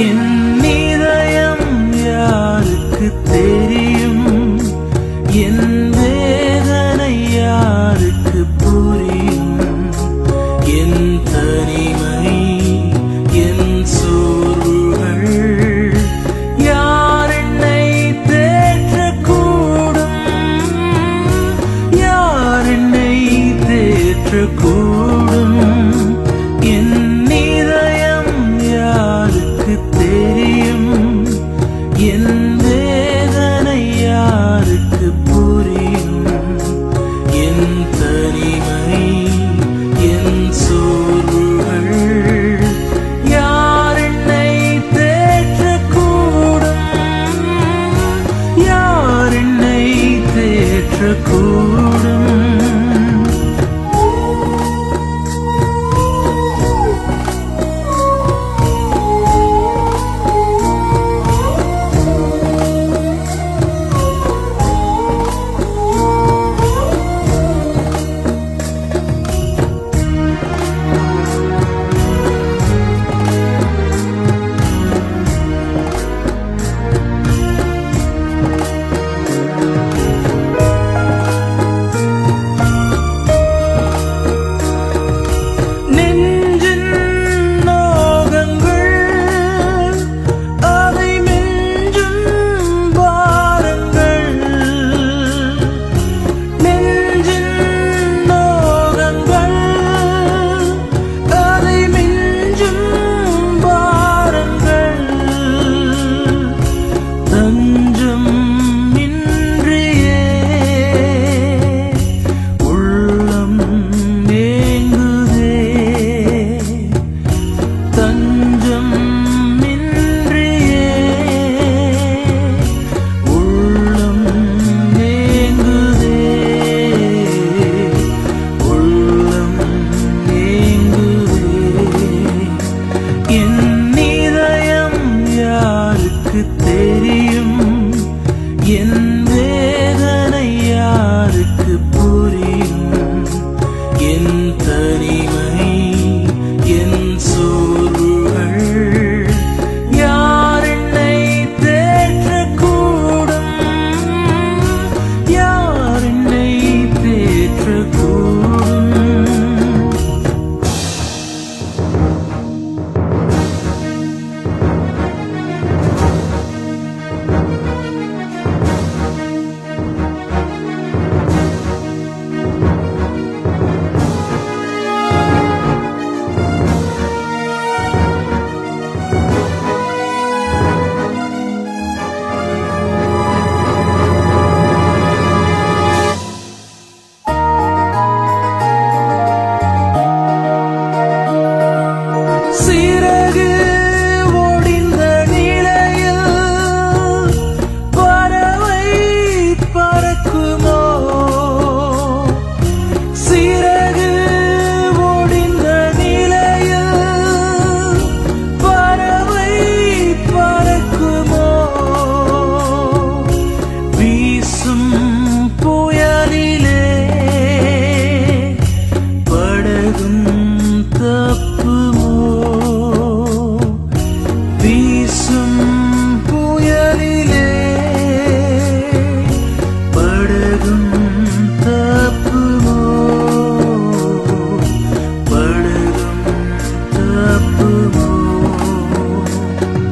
என்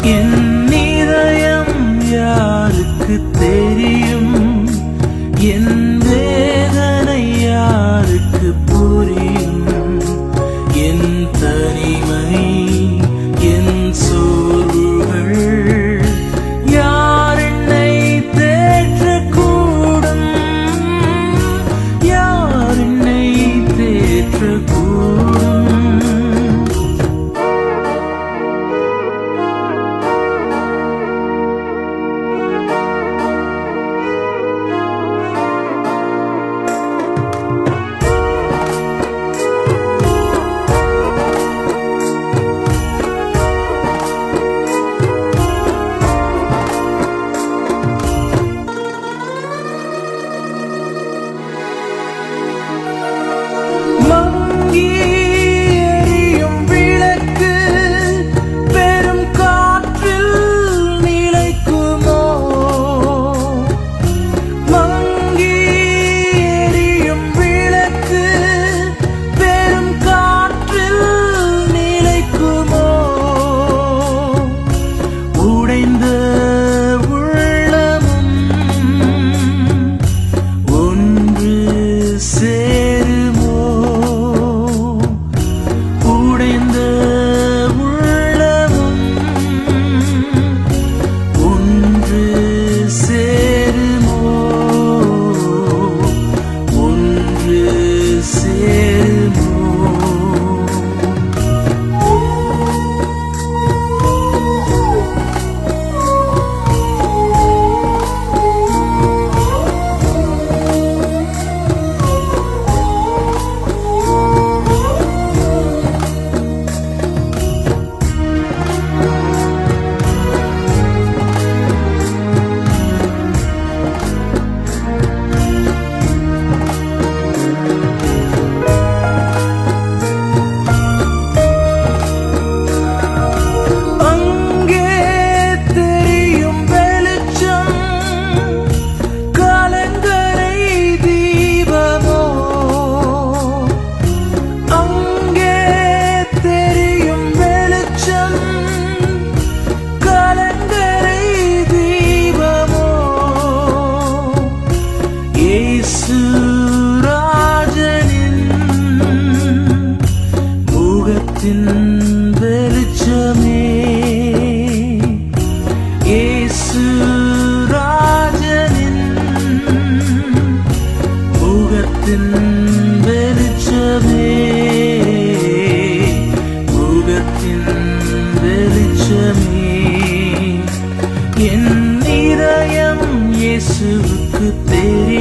என் இதயம் யாருக்கு தெரியும்? യേശുരാജനിൻ മുഖത്തിൻ വെളിച്ചമേ യേശുരാജനിൻ മുഖത്തിൻ വെളിച്ചമേ മുഖത്തിൻ വെളിച്ചമേ എൻ നിറയം യേശുക്ക് തെരി